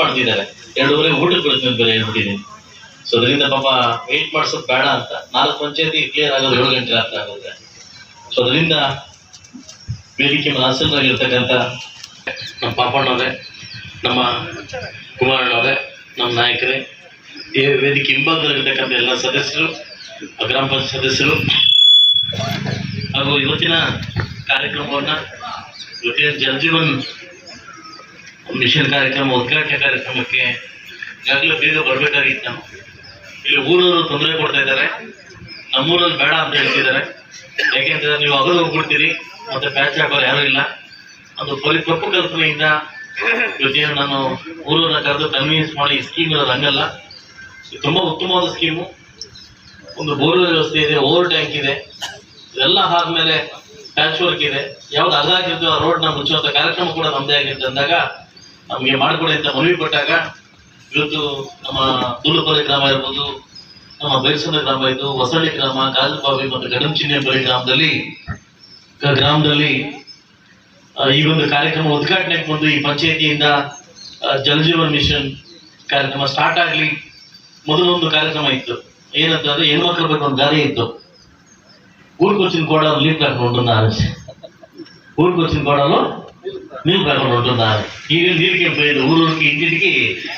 ಮಾಡ್ತಿದ್ದಾರೆ. ಎರಡೂವರೆ ಊಟಕ್ಕೆ ಬಿಡ್ತೀನಿ ಬೇರೆ ಹೇಳ್ಬಿಟ್ಟಿದ್ದೀನಿ. ಸೊ ಅದರಿಂದ ಪಾಪ ವೆಯ್ಟ್ ಮಾಡಿಸೋದು ಬೇಡ ಅಂತ. ನಾಲ್ಕು ಪಂಚಾಯತಿ ಕ್ಲಿಯರ್ ಆಗೋದು ಏಳು ಗಂಟೆ ರಾತ್ರಿ ಆಗುತ್ತೆ. ಸೊ ಅದರಿಂದ ವೇದಿಕೆ ಮನಸ್ಸಿನಾಗಿರ್ತಕ್ಕಂಥ ನಮ್ಮ ಪಾಪಣ್ಣವ್ರೆ ನಮ್ಮ ಕುಮಾರಣ್ಣವ್ರೆ ನಮ್ಮ ನಾಯಕರೇ, ಈ ವೇದಿಕೆ ಹಿಂಭಾಗದಲ್ಲಿರ್ತಕ್ಕಂಥ ಎಲ್ಲ ಸದಸ್ಯರು ಗ್ರಾಮ ಪಂಚಾಯತ್ ಸದಸ್ಯರು, ಹಾಗೂ ಇವತ್ತಿನ ಕಾರ್ಯಕ್ರಮವನ್ನ ಇವತ್ತಿನ ಜಲಜೀವನ್ ಮಿಷನ್ ಕಾರ್ಯಕ್ರಮ ಉದ್ಘಾಟನೆ ಕಾರ್ಯಕ್ರಮಕ್ಕೆ ಈಗಾಗಲೇ ಬೇಗ ಬರಬೇಕಾಗಿತ್ತು. ನಾವು ಇಲ್ಲಿ ಊರವರು ತೊಂದರೆ ಕೊಡ್ತಾ ಇದ್ದಾರೆ. ನಮ್ಮೂರಲ್ಲಿ ಬೇಡ ಅಂತ ಹೇಳ್ತಿದ್ದಾರೆ. ಯಾಕೆಂದ್ರೆ ನೀವು ಅಗಲು ಹೋಗ್ಬಿಡ್ತೀರಿ, ಮತ್ತೆ ಪ್ಯಾಚ್ ಹಾಕೋರು ಯಾರೂ ಇಲ್ಲ. ಅದು ಬರೀ ತಪ್ಪು ಕಲ್ಪನೆಯಿಂದ ಇವತ್ತೇನು ನಾನು ಊರನ್ನ ಕರೆದು ಕನ್ವಿನ್ಸ್ ಮಾಡಿ ಈ ಸ್ಕೀಮ್ ಇರೋದು ಹಂಗಲ್ಲ. ಇದು ತುಂಬಾ ಉತ್ತಮವಾದ ಸ್ಕೀಮು ಒಂದು ಬೋರ್ವೆಲ್ ವ್ಯವಸ್ಥೆ ಇದೆ, ಓವರ್ ಟ್ಯಾಂಕ್ ಇದೆ. ಇದೆಲ್ಲ ಆದ್ಮೇಲೆ ಪ್ಯಾಚ್ ವರ್ಕ್ ಇದೆ. ಯಾವ್ದು ಅದಾಗಿದ್ದು ಆ ರೋಡ್ ಮುಚ್ಚುವಂಥ ಕಾರ್ಯಕ್ರಮ ಕೂಡ ನಮ್ಮದೇ ಆಗಿತ್ತು ಅಂದಾಗ ನಮಗೆ ಮಾಡಿಕೊಡಿ ಅಂತ ಮನವಿ ಕೊಟ್ಟಾಗ ಇವತ್ತು ನಮ್ಮ ದೂಲಪಲ್ಲಿ ಗ್ರಾಮ ಇರ್ಬೋದು, ನಮ್ಮ ಬೈರಸಂದ್ರ ಗ್ರಾಮ ಇದು ಹೊಸಳ್ಳಿ ಗ್ರಾಮ ಕಾಜುಬಾವಿ ಮತ್ತು ಗಡಂಚಿನ್ನೆ ಬಳಿ ಗ್ರಾಮದಲ್ಲಿ ಗ್ರಾಮದಲ್ಲಿ ಈ ಒಂದು ಕಾರ್ಯಕ್ರಮ ಉದ್ಘಾಟನೆ ಬಂದು ಈ ಪಂಚಾಯತಿಯಿಂದ ಜಲಜೀವನ ಮಿಷನ್ ಕಾರ್ಯಕ್ರಮ ಸ್ಟಾರ್ಟ್ ಆಗಲಿ. ಮೊದಲೊಂದು ಕಾರ್ಯಕ್ರಮ ಇತ್ತು. ಏನಂತಂದ್ರೆ ಹೆಣ್ಮಕ್ಳು ಬಗ್ಗೆ ಒಂದು ಗಾದೆ ಇತ್ತು. ಊರ್ಕೊಚ್ಚಿನ ಕೋಡಲು ಲೀಪ್ ಹಾಕೊಂಡು ನಾನು ಊರ್ಕೊಚ್ಚಿನ ಕೋಡಲು నీళ్ళు కాకుండా ఉంటున్నారు ఈ నీళ్ళకి ఏం పోయింది ఊరూరికి ఇంటింటికి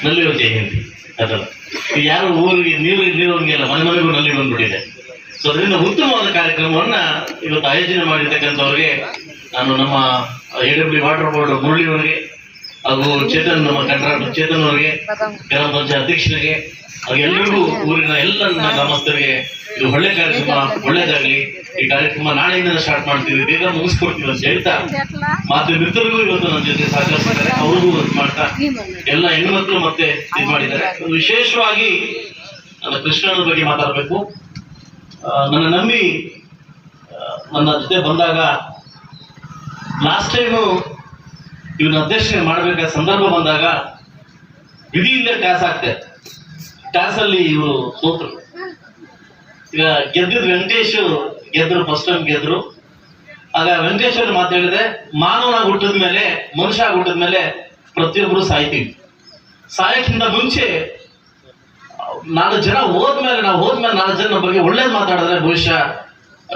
ನಲ್ಲಿ వచ్చేయండి ಅದಲ್ಲ ಇದು ಯಾರು ಊರಿಗೆ ನೀರು ನೀರೋರಿಗೆಲ್ಲ ಮನೆ ಮನೆಗೂ ನಲ್ಲಿ ಬಂದ್ಬಿಟ್ಟಿದೆ ಸೊ ಅದರಿಂದ ಉತ್ತಮವಾದ ಕಾರ್ಯಕ್ರಮವನ್ನ ಇವತ್ತು ಆಯೋಜನೆ ಮಾಡಿರ್ತಕ್ಕಂಥವ್ರಿಗೆ ನಾನು ನಮ್ಮ A W water board Murali ಅವರಿಗೆ ಹಾಗೂ ಚೇತನ್ ನಮ್ಮ ಕಂಟ್ರಾಕ್ಟರ್ ಚೇತನ್ ಅವರಿಗೆ ಗ್ರಾಮ ಪಂಚಾಯತ್ ಅಧ್ಯಕ್ಷರಿಗೆ ಹಾಗೂ ಎಲ್ಲರಿಗೂ ಊರಿನ ಎಲ್ಲ ಗ್ರಾಮಸ್ಥರಿಗೆ ಇದು ಒಳ್ಳೆ ಕಾರ್ಯಕ್ರಮ ಒಳ್ಳೇದಾಗ್ಲಿ. ಈ ಕಾರ್ಯಕ್ರಮ ನಾಳೆಯಿಂದ ಸ್ಟಾರ್ಟ್ ಮಾಡ್ತೀವಿ. ಬೇಗ ಮುಗಿಸ್ಕೊಡ್ತೀವಿ ಅಂತ ಹೇಳ್ತಾ ಮಾತು ಮಿತ್ರರಿಗೂ ಇವತ್ತು ನನ್ನ ಜೊತೆ ಸಹಕರಿಸಿದ್ದಾರೆ. ಅವ್ರಿಗೂ ಇದು ಮಾಡ್ತಾ ಎಲ್ಲ ಹೆಣ್ಮಕ್ಳು ಮತ್ತೆ ಇದು ಮಾಡಿದ್ದಾರೆ. ವಿಶೇಷವಾಗಿ ನನ್ನ ಕೃಷ್ಣನ ಬಗ್ಗೆ ಮಾತಾಡಬೇಕು. ನನ್ನ ನಂಬಿ ನನ್ನ ಜೊತೆ ಬಂದಾಗ ಲಾಸ್ಟ್ ಟೈಮು ಇವನ ಅಧ್ಯಕ್ಷನೆ ಮಾಡಬೇಕಾದ ಸಂದರ್ಭ ಬಂದಾಗ ವಿಧಿಯಿಂದ ಟ್ಯಾಸ್ ಆಗ್ತದೆ ಟ್ಯಾಸ್ ಅಲ್ಲಿ ಇವರು ಸೋತರು. ಈಗ ಗೆದ್ದಿದ್ ವೆಂಕಟೇಶ್ ಗೆದ್ರು ಫಸ್ಟ್ ಟೈಮ್ ಗೆದ್ರು. ಆಗ ವೆಂಕಟೇಶ್ ಅವ್ರು ಮಾತಾಡಿದ್ರೆ ಮಾನವನಾಗಿ ಹುಟ್ಟಿದ ಮೇಲೆ, ಮನುಷ್ಯ ಹುಟ್ಟಿದ ಮೇಲೆ ಪ್ರತಿಯೊಬ್ಬರು ಸಾಯ್ತೀವಿ. ಸಾಯಕ್ಕಿಂತ ಮುಂಚೆ, ನಾಲ್ಕು ಜನ ಹೋದ್ಮೇಲೆ, ನಾವು ಹೋದ್ಮೇಲೆ ನಾಲ್ಕು ಜನ ಬಗ್ಗೆ ಒಳ್ಳೇದು ಮಾತಾಡಿದ್ರೆ ಬಹುಶಃ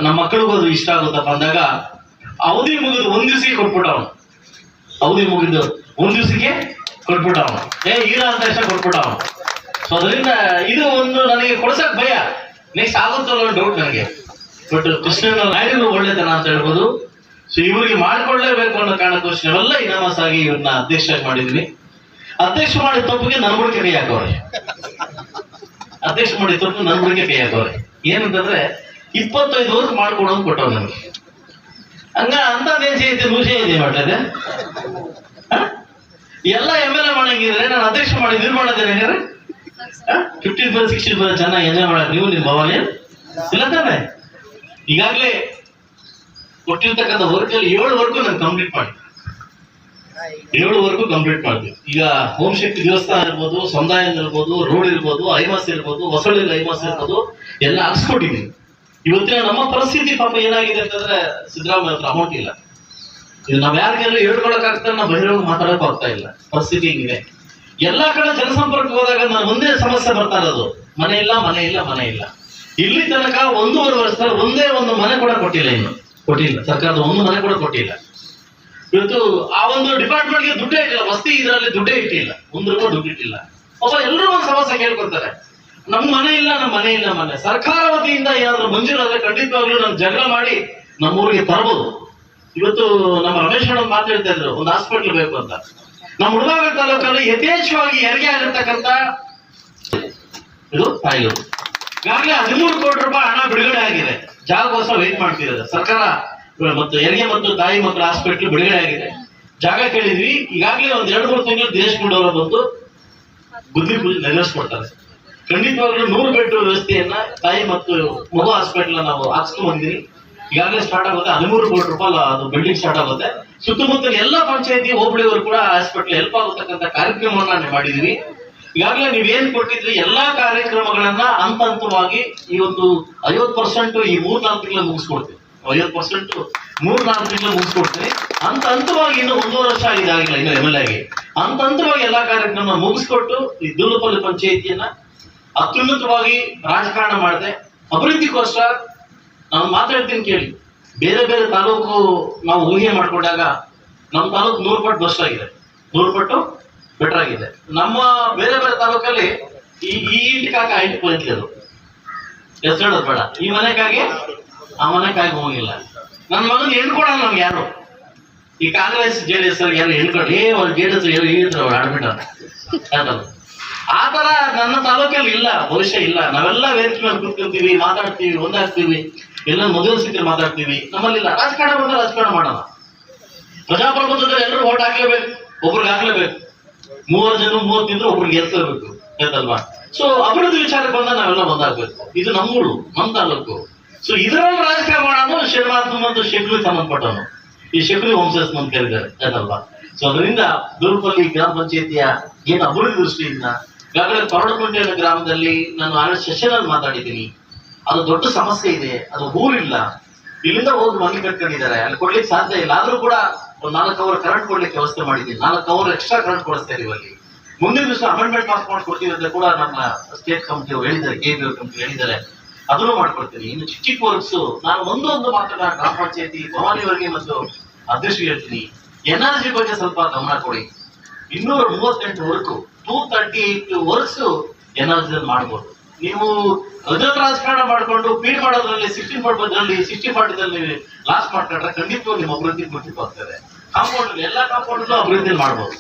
ನಮ್ಮ ಮಕ್ಕಳಿಗೂ ಅದು ಇಷ್ಟ ಆಗುತ್ತಪ್ಪ ಅಂದಾಗ, ಅವಧಿ ಮುಗಿದು ಒಂದ್ ದಿವಸಕ್ಕೆ ಕೊಟ್ಬಿಟ್ಟ ಅವನು. ಅವಧಿ ಮುಗಿದು ಮೂರು ದಿವಸಕ್ಕೆ ಕೊಟ್ಬಿಟ್ಟ ಅವನು ಏ, ಇಲ್ಲ ಅಂತ ತಕ್ಷಣ ಕೊಟ್ಬಿಟ್ಟ ಅವನು ಸೊ ಅದರಿಂದ ಇದು ಒಂದು ನನಗೆ ಕೊಡ್ಸಕ್ ಭಯ. ನೆಕ್ಸ್ಟ್ ಆಗುತ್ತಲ್ಲ ಡೌಟ್ ನನಗೆ. ಬಟ್ ಕೃಷ್ಣನ ನಾಯಕರು ಒಳ್ಳೆತನ ಅಂತ ಹೇಳ್ಬೋದು. ಸೊ ಇವರಿಗೆ ಮಾಡ್ಕೊಳ್ಳೇಬೇಕು ಅನ್ನೋ ಕಾರಣಕ್ಕೋಸ್ಕರ ಎಲ್ಲ ಇನಾಮಸ್ ಆಗಿ ಇವ್ರನ್ನ ಅಧ್ಯಕ್ಷ ಮಾಡಿದ್ವಿ. ಅಧ್ಯಕ್ಷ ಮಾಡಿದ ತಪ್ಪಿಗೆ ನನ್ನ ಬುಡಕ್ಕೆ ಕೈ ಹಾಕವ್ರೆ ಅಧ್ಯಕ್ಷ ಮಾಡಿದ ತಪ್ಪು ನನ್ನ ಬುಡಕ್ಕೆ ಕೈ ಹಾಕವ್ರೆ ಏನಂತಂದ್ರೆ, ಇಪ್ಪತ್ತೈದು ವರ್ಷ ಮಾಡ್ಕೊಡೋದು ಕೊಟ್ಟವ್ ನನಗೆ. ಹಂಗ ಅಂತದೇನ್ ಸೇತಿ ದೂಷೆ ಇದೆ ಮಾಡ್ತದೆ ಎಲ್ಲ ಎಂ ಎಲ್ ಎ ಮಾಡಂಗಿದ್ರೆ ನಾನು ಅಧ್ಯಕ್ಷ ಮಾಡಿ ನೀರು ಮಾಡಿದ್ರೆ ಹೇಳಿ ಫಿಫ್ಟೀನ್ ಪರ್ ಸಿಕ್ಸ್ಟಿ ಪರ್ ಚೆನ್ನಾಗಿ ಎಂಜಾಯ್ ಮಾಡಕ್ ನೀವು, ನಿಮ್ಮ ಭಾವನೆ? ಇಲ್ಲ ತಾನೆ? ಈಗಾಗಲೇ ಕೊಟ್ಟಿರ್ತಕ್ಕಂಥ ವರ್ಕಲ್ಲಿ ಏಳುವರೆಗೂ ನಾನು ಕಂಪ್ಲೀಟ್ ಮಾಡ್ತೀನಿ ಏಳುವರೆಗೂ ಕಂಪ್ಲೀಟ್ ಮಾಡಿದ್ವಿ ಈಗ ಹೋಮ್ ಶಿಫ್ಟ್ ದೇವಸ್ಥಾನ ಇರ್ಬೋದು ಸಮುದಾಯ ಇರ್ಬೋದು ರೋಡ್ ಇರ್ಬೋದು ಐಮಾಸ್ ಇರ್ಬೋದು ಹೊಸಳ್ಳಿ ಐಮಾಸ್ ಇರ್ಬೋದು, ಎಲ್ಲ ಹಾಕ್ಸ್ಕೊಟ್ಟಿದ್ದೀನಿ. ಇವತ್ತಿನ ನಮ್ಮ ಪರಿಸ್ಥಿತಿ ಪಾಪ ಏನಾಗಿದೆ ಅಂತಂದ್ರೆ ಸಿದ್ದರಾಮಯ್ಯ ಹತ್ರ ಅಮೌಂಟ್ ಇಲ್ಲ. ಇದು ನಾವ್ ಯಾರಿಗೆಲ್ಲ ಹೇಳ್ಕೊಳಕ್ ಆಗ್ತಾ ನಾವು ಬಹಿರಂಗ ಮಾತಾಡಕ್ ಆಗ್ತಾ ಇಲ್ಲ. ಪರಿಸ್ಥಿತಿ ಹಿಂಗಿದೆ. ಎಲ್ಲಾ ಕಡೆ ಜನಸಂಪರ್ಕ ಹೋದಾಗ ನಾನು ಒಂದೇ ಸಮಸ್ಯೆ ಬರ್ತಾ ಇರೋದು. ಮನೆ ಇಲ್ಲ ಮನೆ ಇಲ್ಲ ಮನೆ ಇಲ್ಲ. ಇಲ್ಲಿ ತನಕ ಒಂದೂವರೆ ವರ್ಷದಲ್ಲಿ ಒಂದೇ ಒಂದು ಮನೆ ಕೂಡ ಕೊಟ್ಟಿಲ್ಲ ಇನ್ನು. ಕೊಟ್ಟಿಲ್ಲ. ಸರ್ಕಾರದ ಒಂದು ಮನೆ ಕೂಡ ಕೊಟ್ಟಿಲ್ಲ. ಇವತ್ತು ಆ ಒಂದು ಡಿಪಾರ್ಟ್ಮೆಂಟ್ಗೆ ದುಡ್ಡೇ ಇಟ್ಟಿಲ್ಲ. ವಸ್ತಿ ಇದರಲ್ಲಿ ದುಡ್ಡೇ ಇಟ್ಟಿಲ್ಲ. ಒಂದು ರೂಪಾಯಿ ದುಡ್ಡು ಇಟ್ಟಿಲ್ಲ. ಅಥವಾ ಎಲ್ಲರೂ ಒಂದು ಸಮಸ್ಯೆ ಕೇಳ್ಕೊತಾರೆ ನಮ್ಮ ಮನೆ ಇಲ್ಲ, ನಮ್ಮ ಮನೆ ಇಲ್ಲ ಮನೆ. ಸರ್ಕಾರ ವತಿಯಿಂದ ಏನಾದ್ರು ಮಂಜೂರಾದ್ರೆ ಖಂಡಿತವಾಗ್ಲೂ ನಾನು ಜಗಳ ಮಾಡಿ ನಮ್ಮ ಊರಿಗೆ ತರಬಹುದು ಇವತ್ತು ನಮ್ಮ ರಮೇಶ್ ಮೇಡಮ್ ಮಾತಾಡ್ತಾ ಇದ್ರು, ಒಂದು ಹಾಸ್ಪಿಟ್ಲ್ ಬೇಕು ಅಂತ. ನಮ್ಮ ಹುಡುಗ ತಾಲೂಕಲ್ಲಿ ಯಥೇಚ್ಛವಾಗಿ ಹೆರಿಗೆ ಆಗಿರ್ತಕ್ಕಂಥ ಇದು ಫೈಲು ಈಗಾಗಲೇ ಹದಿಮೂರು ಕೋಟಿ ರೂಪಾಯಿ ಹಣ ಬಿಡುಗಡೆ ಆಗಿದೆ. ಜಾಗಕ್ಕೋಸ್ಕರ ವೇಟ್ ಮಾಡ್ತಿರೋದು. ಸರ್ಕಾರ ಮತ್ತು ಹೆರಿಗೆ ಮತ್ತು ತಾಯಿ ಮಕ್ಕಳ ಹಾಸ್ಪಿಟ್ಲ್ ಬಿಡುಗಡೆ ಆಗಿದೆ. ಜಾಗ ಕೇಳಿದ್ವಿ. ಈಗಾಗಲೇ ಒಂದ್ ಎರಡು ಮೂರು ತಿಂಗಳು ದಿನೇಶ್ ಗುಂಡೂರ ಬಂದು ಬುದ್ಧಿ ನೆರವೇರಿಸ್ಕೊಡ್ತಾರೆ. ಖಂಡಿತವಾಗ್ಲೂ ನೂರು ಬೆಡ್ ವ್ಯವಸ್ಥೆಯನ್ನ ತಾಯಿ ಮತ್ತು ಮಗು ಹಾಸ್ಪಿಟಲ್ ನಾವು ಹಾಕ್ಸ್ಕೊಂಡ್ ಬಂದಿರಿ. ಈಗಾಗಲೇ ಸ್ಟಾರ್ಟ್ ಆಗುತ್ತೆ. ಹದಿಮೂರು ಕೋಟಿ ರೂಪಾಯಿ ಅದು ಬಿಲ್ಡಿಂಗ್ ಸ್ಟಾರ್ಟ್ ಆಗುತ್ತೆ. ಸುತ್ತಮುತ್ತಲ ಎಲ್ಲ ಪಂಚಾಯತಿ, ಹೋಬಳಿಯವರು ಕೂಡ ಹಾಸ್ಪಿಟಲ್ ಹೆಲ್ಪ್ ಆಗತಕ್ಕಂತ ಕಾರ್ಯಕ್ರಮವನ್ನ ಮಾಡಿದೀವಿ. ಈಗಾಗಲೇ ನೀವೇನ್ ಕೊಟ್ಟಿದ್ರಿ, ಎಲ್ಲಾ ಕಾರ್ಯಕ್ರಮಗಳನ್ನ ಹಂತ ಹಂತವಾಗಿ ಈ ಒಂದು ಐವತ್ ಪರ್ಸೆಂಟ್ ಈ ಮೂರ್ ನಾಲ್ಕು ತಿಂಗಳು ಮುಗಿಸ್ಕೊಡ್ತೀವಿ. ಐವತ್ ಪರ್ಸೆಂಟ್ ಮೂರ್ ನಾಲ್ಕು ತಿಂಗಳು ಮುಗಿಸ್ಕೊಡ್ತೀನಿ ಹಂತ ಹಂತವಾಗಿ ಇನ್ನು ಒಂದೂವರೆ ವರ್ಷ ಇದಾಗಿಲ್ಲ ಇನ್ನು ಎಂ ಎಲ್ ಆಗಿ ಹಂತ ಹಂತವಾಗಿ ಎಲ್ಲಾ ಕಾರ್ಯಕ್ರಮ ಮುಗಿಸ್ಕೊಟ್ಟು ಈ ಪಂಚಾಯಿತಿಯನ್ನ ಅತ್ಯುನ್ನತವಾಗಿ ರಾಜಕಾರಣ ಮಾಡಿದೆ. ಅಭಿವೃದ್ಧಿಗೋಸ್ಕರ ನಾನು ಮಾತಾಡ್ತೀನಿ ಕೇಳಿ. ಬೇರೆ ಬೇರೆ ತಾಲೂಕು ನಾವು ಊಹೆ ಮಾಡ್ಕೊಂಡಾಗ ನಮ್ಮ ತಾಲೂಕು ನೂರು ಪಟ್ಟು ಬೆಸ್ಟ್ ಆಗಿದೆ. ನೂರು ಪಟ್ಟು ಬೆಟರ್ ಆಗಿದೆ. ನಮ್ಮ ಬೇರೆ ಬೇರೆ ತಾಲೂಕಲ್ಲಿ ಈ ಈ ಐಟ್ ಐಟಿ ಅದು. ಹೆಸರು ಹೇಳೋದು ಬೇಡ. ಈ ಮನೆಗಾಗಿ ಆ ಮನೆಗಾಗಿ ಹೋಗಿಲ್ಲ. ನನ್ನ ಮಗನ್ ಕೊಡೋಣ ನಮ್ಗೆ ಯಾರು? ಈ ಕಾಂಗ್ರೆಸ್, ಜೆ ಡಿ ಎಸ್ ಯಾರು ಏ, ಅವ್ರು ಜೆ ಡಿ ಎಸ್ ಹೇಳಿದ್ರು ಅವ್ರು ಆಡ್ಬಿಟ್ಟ ಆ ತರ ನನ್ನ ತಾಲೂಕಲ್ಲಿ ಇಲ್ಲ, ಭವಿಷ್ಯ ಇಲ್ಲ. ನಾವೆಲ್ಲ ವೇದಿಕೆ ಮೇಲೆ ಕೂತ್ಕೊಳ್ತೀವಿ, ಮಾತಾಡ್ತೀವಿ ಒಂದಾಗ್ತೀವಿ ಎಲ್ಲ ಮೊದಲು ಸಿಕ್ಕಿ ಮಾತಾಡ್ತೀವಿ. ನಮ್ಮಲ್ಲಿಲ್ಲ ರಾಜಕಾರಣ ಬಂದ್ರೆ ರಾಜಕಾರಣ ಮಾಡೋಣ. ಪ್ರಜಾಪ್ರಭುತ್ವದಲ್ಲಿ ಎಲ್ಲರೂ ಓಟ್ ಹಾಕ್ಲೇಬೇಕು, ಒಬ್ರಿಗೆ ಹಾಕ್ಲೇಬೇಕು. ಮೂವರು ಜನ ಮೂವತ್ತು ಇದ್ರೆ ಒಬ್ರಿಗೆ ಗೆಲ್ಸಬೇಕು ಆಯ್ತಲ್ವಾ ಸೊ ಅಭಿವೃದ್ಧಿ ವಿಚಾರಕ್ಕೆ ಬಂದ ನಾವೆಲ್ಲ ಒಂದಾಗ್ಬೇಕು. ಇದು ನಮ್ಮೂರು, ನಮ್ಮ ತಾಲೂಕು. ಸೊ ಇದರಲ್ಲಿ ರಾಜಕಾರಣ ಮಾಡೋದು ಶ್ರೀನಿವಾಸ ಮತ್ತು ಶೆಕ್ಲಿ ಸಂಬಂಧಪಟ್ಟನು ಈ ಶೆಕ್ಲಿ ವಂಶಸ್ ಅಂತ ಕರೀತಾರೆ ಆಯ್ತಲ್ವಾ ಸೊ ಅದರಿಂದ ದುರ್ಪಲ್ಲಿ ಗ್ರಾಮ ಪಂಚಾಯತಿಯ ಏನು ಅಭಿವೃದ್ಧಿ ದೃಷ್ಟಿಯಿಂದ ಈಗಾಗಲೇ ಕೊರಡಗುಂಟೆ ಅನ್ನೋ ಗ್ರಾಮದಲ್ಲಿ ನಾನು ಆರ್ ಶಶಿನಲ್ಲಿ ಮಾತಾಡಿದ್ದೀನಿ. ಅದು ದೊಡ್ಡ ಸಮಸ್ಯೆ ಇದೆ, ಅದು ಊರಿಲ್ಲ. ಇಲ್ಲಿಂದ ಹೋಗಿ ಮನೆ ಕಟ್ಕೊಂಡಿದ್ದಾರೆ. ಅಲ್ಲಿ ಕೊಡ್ಲಿಕ್ಕೆ ಸಾಧ್ಯ ಇಲ್ಲ. ಆದ್ರೂ ಕೂಡ ಒಂದು ನಾಲ್ಕು ಅವರ್ ಕರೆಂಟ್ ಕೊಡ್ಲಿಕ್ಕೆ ವ್ಯವಸ್ಥೆ ಮಾಡಿದ್ದೀನಿ. ನಾಲ್ಕು ಅವರ್ ಎಕ್ಸ್ಟ್ರಾ ಕರೆಂಟ್ ಕೊಡಿಸ್ತಾ ಇದೀವಿ ಅಲ್ಲಿ. ಮುಂದಿನ ದಿವಸ ಅಮೆಂಡ್ಮೆಂಟ್ ಪಾಸ್ ಮಾಡ್ಕೊಡ್ತೀವಿ ಅಂತ ಕೂಡ ನಮ್ಮ ಸ್ಟೇಟ್ ಕಮಿಟಿ ಹೇಳಿದ್ದಾರೆ ಕೆ ಬಿ ಕಮಿಟಿ ಹೇಳಿದ್ದಾರೆ. ಅದನ್ನು ಮಾಡ್ಕೊಡ್ತೀನಿ. ಇನ್ನು ಚಿಕ್ಕ ಚಿಕ್ಕ ವರ್ಕ್ಸ್ ನಾನು ಒಂದು ಒಂದು ಮಾತ್ರ ಗ್ರಾಮ ಪಂಚಾಯತಿ ಭವಾನಿಯವರಿಗೆ ಮತ್ತು ಅಧ್ಯಕ್ಷ ಹೇಳ್ತೀನಿ. ಎನರ್ಜಿ ಬಗ್ಗೆ ಸ್ವಲ್ಪ ಗಮನ ಕೊಡಿ. ಇನ್ನೂರ ಮೂವತ್ತೆಂಟು work two thirty eight works energy ಮಾಡ್ಬೋದು. ನೀವು ಅಜತ್ ರಾಜಕಾರಣ ಮಾಡಿಕೊಂಡು ಪೀಡ್ ಮಾಡೋದ್ರಲ್ಲಿ ಸಿಕ್ಸ್ಟಿ ಮಾಡೋದ್ರಲ್ಲಿ ಸಿಕ್ಸ್ಟಿ ಫಾರ್ಟಿದಲ್ಲಿ ಲಾಸ್ ಮಾಡ್ಕೊಂಡ್ರೆ ಖಂಡಿತವಾಗಿ ನಿಮ್ಮ ಅಭಿವೃದ್ಧಿ ಆಗ್ತದೆ. ಕಾಂಪೌಂಡ್ ಎಲ್ಲ ಕಾಂಪೌಂಡ್ ಅಭಿವೃದ್ಧಿ ಮಾಡ್ಬೋದು.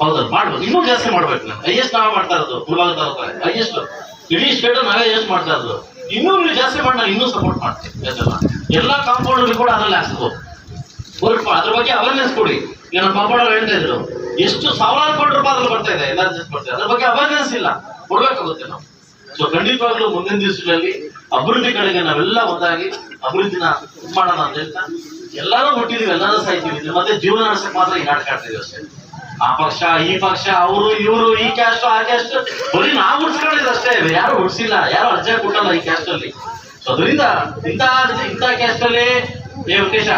ಹೌದು, ಮಾಡ್ಬೋದು. ಇನ್ನೂ ಜಾಸ್ತಿ ಮಾಡ್ಬೇಕು ನಾನು. ಐ ಎಸ್ ನಾವೇ ಮಾಡ್ತಾ ಇರೋದು ಮುಳಬಾಗ ತಾಲೂಕಲ್ಲಿ. ಐ ಇಡೀ ಸ್ಟೇಟ್ ನಾವೇ ಎಸ್ ಮಾಡ್ತಾ ಇರೋದು. ಇನ್ನೂ ಜಾಸ್ತಿ ಮಾಡಿ ನಾನು ಇನ್ನೂ ಸಪೋರ್ಟ್ ಮಾಡ್ತೀನಿ. ಎಲ್ಲ ಕಾಂಪೌಂಡ್ ಕೂಡ ಅದ್ರಲ್ಲಿ ಹಾಕ್ಸ್ಬೋದು ವರ್ಕ್ ಅದ್ರ ಬಗ್ಗೆ ಅವೇರ್ನೆಸ್ ಕೊಡಿ. ಈಗ ನಮ್ಮ ಪಾಪಡ ಹೇಳ್ತಾ ಇದ್ರು, ಎಷ್ಟು ಸಾವಿರಾರು ಕೋಟಿ ರೂಪಾಯಿ ಬರ್ತಾ ಇದೆ ಎಲ್ಲ ಬರ್ತಾ ಇದೆ. ಅದ್ರ ಬಗ್ಗೆ ಅವೇರ್ನೆಸ್ ಇಲ್ಲ. ಕೊಡ್ಬೇಕಾಗುತ್ತೆ ನಾವು. ಸೊ ಖಂಡಿತವಾಗ್ಲೂ ಮುಂದಿನ ದಿವಸಗಳಲ್ಲಿ ಅಭಿವೃದ್ಧಿ ಕಡೆಗೆ ನಾವೆಲ್ಲ ಒಂದಾಗಿ ಅಭಿವೃದ್ಧಿನ ಮಾಡೋಣ ಅಂತ ಹೇಳ್ತಾ ಎಲ್ಲಾರು ಹುಟ್ಟಿದೀವಿ, ಎಲ್ಲರೂ ಸಾಯ್ತೀವಿ. ಮತ್ತೆ ಜೀವನ ನಡೆಸಕ್ ಮಾತ್ರ ಈ ನಾಟಕ ಅಷ್ಟೇ. ಆ ಪಕ್ಷ, ಈ ಪಕ್ಷ, ಅವರು, ಇವರು, ಈ ಕ್ಯಾಸ್ಟ್ ಆ ಕ್ಯಾಸ್ಟ್ ಬರೀ ನಾವು ಉಡ್ಸ್ಕೊಂಡಿದ್ದು ಅಷ್ಟೇ. ಯಾರು ಹುಡ್ಸಿಲ್ಲ. ಯಾರು ಅರ್ಜಿ ಕೊಟ್ಟಲ್ಲ ಈ ಕ್ಯಾಸ್ಟ್ ಅಲ್ಲಿ. ಸೊ ಅದರಿಂದ ಇಂಥ ಇಂಥ ಕ್ಯಾಸ್ಟ್ ಅಲ್ಲಿ ಏ, ವೆಂಕಟೇಶ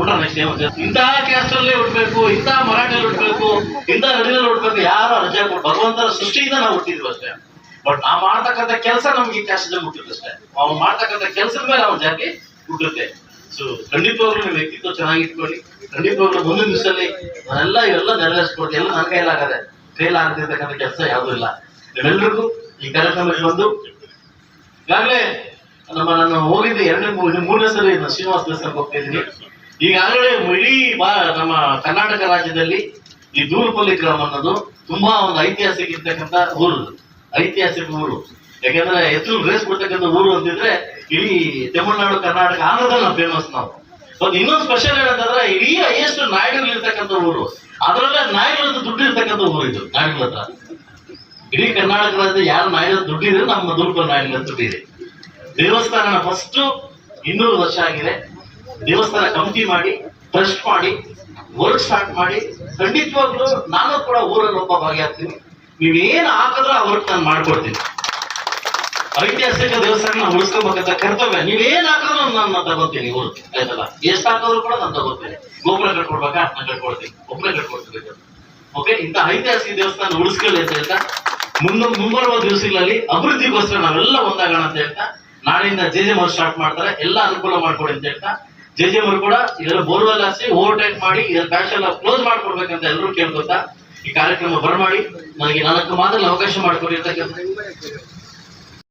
ಊಟ ನೆಕ್ಸ್ಟ್ ಇಂತಹ ಕ್ಯಾಸ್ಟ್ ಅಲ್ಲೇ ಹುಟ್ಟಬೇಕು ಇಂತಹ ಮರಾಠಿಯಲ್ಲಿ ಹುಟ್ಟಬೇಕು ಇಂತಹ ನಡಿನಲ್ಲಿ ಹುಟ್ಟಬೇಕು ಯಾರು ರಜೆ ಕೊಟ್ಟು ಭಗವಂತನ ಸೃಷ್ಟಿಯಿಂದ ನಾವು ಹುಟ್ಟಿದ್ವಿ ಅಷ್ಟೇ. ಬಟ್ ನಾವು ಮಾಡ್ತಕ್ಕಂಥ ಕೆಲಸ ನಮ್ಗೆ ಈ ಕ್ಯಾಸ್ಟ್ ಹುಟ್ಟಿದ್ರು ಅಷ್ಟೇ. ನಾವು ಮಾಡ್ತಕ್ಕಂಥ ಕೆಲಸದ ಮೇಲೆ ನಾವು ಜಾತಿ ಹುಟ್ಟುತ್ತೆ ಸೊ ಖಂಡಿತವಾಗ್ಲೂ ನಿಮ್ಮ ವ್ಯಕ್ತಿತ್ವ ಚೆನ್ನಾಗಿ ಇಟ್ಕೊಳ್ಳಿ. ಖಂಡಿತವಾಗ್ಲೂ ಮುಂದಿನ ದಿವಸದಲ್ಲಿ ನಾನೆಲ್ಲ ಇವೆಲ್ಲ ನೆರವೇರಿಸ್ಕೊಡ್ತೀನಿ. ಎಲ್ಲ ನನ್ನ ಕೈಲಾಗದೆ ಕೈಲಾಗದಿರ್ತಕ್ಕಂಥ ಕೆಲಸ ಯಾವುದೂ ಇಲ್ಲ. ನೀವೆಲ್ರಿಗೂ ಈ ಕಾರ್ಯಕ್ರಮಕ್ಕೆ ಬಂದು ಈಗಾಗಲೇ ನಮ್ಮ ನಾನು ಹೋಗಿದ್ದೆ ಎರಡನೇ ಮೂರನೇ ಸಲ ಶ್ರೀನಿವಾಸ ದೇವಸ್ಥಾನಕ್ಕೆ ಹೋಗ್ತಾ ಇದ್ದೀನಿ. ಈಗಾಗಲೇ ಇಡೀ ನಮ್ಮ ಕರ್ನಾಟಕ ರಾಜ್ಯದಲ್ಲಿ ಈ ದೂರಪಲ್ಲಿ ಗ್ರಾಮ ಅನ್ನೋದು ತುಂಬಾ ಒಂದು ಐತಿಹಾಸಿಕ ಇರ್ತಕ್ಕಂಥ ಊರು. ಐತಿಹಾಸಿಕ ಊರು. ಯಾಕಂದ್ರೆ ಹೆಸರು ರೇಸ್ ಬಿಡ್ತಕ್ಕಂಥ ಊರು ಅಂತಿದ್ರೆ ಇಡೀ ತಮಿಳುನಾಡು, ಕರ್ನಾಟಕ, ಆಂಧ್ರದಲ್ಲಿ ನಾವು ಫೇಮಸ್ ನಾವು. ಒಂದು ಇನ್ನೊಂದು ಸ್ಪೆಷಲ್ ಏನಂತಂದ್ರೆ ಇಡೀ ಹೈಯೆಸ್ಟ್ ನಾಯ್ಡುಗಳು ಇರ್ತಕ್ಕಂಥ ಊರು. ಅದರಲ್ಲೇ ನಾಯ್ಡುಗಳ ಹತ್ರ ದುಡ್ಡು ಇರ್ತಕ್ಕಂಥ ಊರು ಇದು ನಾಯಿಗಳ ಹತ್ರ. ಇಡೀ ಕರ್ನಾಟಕ ರಾಜ್ಯದ ಯಾರು ನಾಯಿಗಳ ದುಡ್ಡಿದ್ರೆ ನಮ್ಮ ದುರ್ಬಲ ನಾಯಿಗಳ ದುಡ್ಡಿದೆ. ದೇವಸ್ಥಾನ ಫಸ್ಟ್ ಇನ್ನೂರು ವರ್ಷ ಆಗಿದೆ. ದೇವಸ್ಥಾನ ಕಮಿಟಿ ಮಾಡಿ ಟ್ರಸ್ಟ್ ಮಾಡಿ ವರ್ಕ್ ಸ್ಟಾರ್ಟ್ ಮಾಡಿ, ಖಂಡಿತವಾಗ್ಲೂ ನಾನು ಕೂಡ ಊರಲ್ಲಿ ಒಬ್ಬ ಭಾಗಿಯಾಗ್ತೀನಿ. ನೀವೇನು ಹಾಕಿದ್ರೆ ಆ ವರ್ಕ್ ನಾನು ಮಾಡ್ಕೊಡ್ತೀನಿ. ಐತಿಹಾಸಿಕ ದೇವಸ್ಥಾನ ಉಳಿಸ್ಕೋಬೇಕಂತ ಕರ್ತವ್ಯ. ನೀವೇನ್ ಹಾಕಿದ್ರು ನಾನು ತಗೋತೀನಿ ಊರು, ಆಯ್ತಲ್ಲ? ಎಷ್ಟು ಹಾಕಿದ್ರು ಕೂಡ ನಾನು ತಗೋತೀನಿ. ಗೋಪುರ ಕಟ್ಕೊಡ್ಬೇಕಾ ನಾನು ಕಟ್ಕೊಡ್ತೀನಿ ಒಬ್ಬನೇ ಕಟ್ಕೊಡ್ತೀನಿ ಓಕೆ ಇಂಥ ಐತಿಹಾಸಿಕ ದೇವಸ್ಥಾನ ಉಳಿಸ್ಕೊಳ್ಳಿ ಅಂತ ಹೇಳ್ತಾ ಮುಂದೆ ಮುಂಬರುವ ದಿವಸಗಳಲ್ಲಿ ಅಭಿವೃದ್ಧಿಗೋಸ್ಕರ ನಾವೆಲ್ಲ ಒಂದಾಗೋಣ ಅಂತ ಹೇಳ್ತಾ, ನಾಳೆಯಿಂದ ಜೆ ಜೆ ಮರು ಸ್ಟಾರ್ಟ್ ಮಾಡ್ತಾರೆ. ಎಲ್ಲ ಅನುಕೂಲ ಮಾಡ್ಕೊಡಿ ಅಂತ ಹೇಳ್ತಾ ಜೆ ಜೆ ಅವರು ಕೂಡ ಇದೆಲ್ಲ ಬೋರ್ವೆಲ್ ಹಾಸಿ ಓವರ್ಟೇಕ್ ಮಾಡಿ ಇದರ ಬ್ಯಾಚ್ ಎಲ್ಲ ಕ್ಲೋಸ್ ಮಾಡ್ಕೊಡ್ಬೇಕಂತ ಎಲ್ಲರೂ ಕೇಳ್ಕೊತಾ ಈ ಕಾರ್ಯಕ್ರಮ ಬರಮಾಡಿ, ನನಗೆ ನಾಲ್ಕು ಮಾತ್ರ ಅವಕಾಶ ಮಾಡಿಕೊಟ್ಟಿರ್ತಕ್ಕಂಥ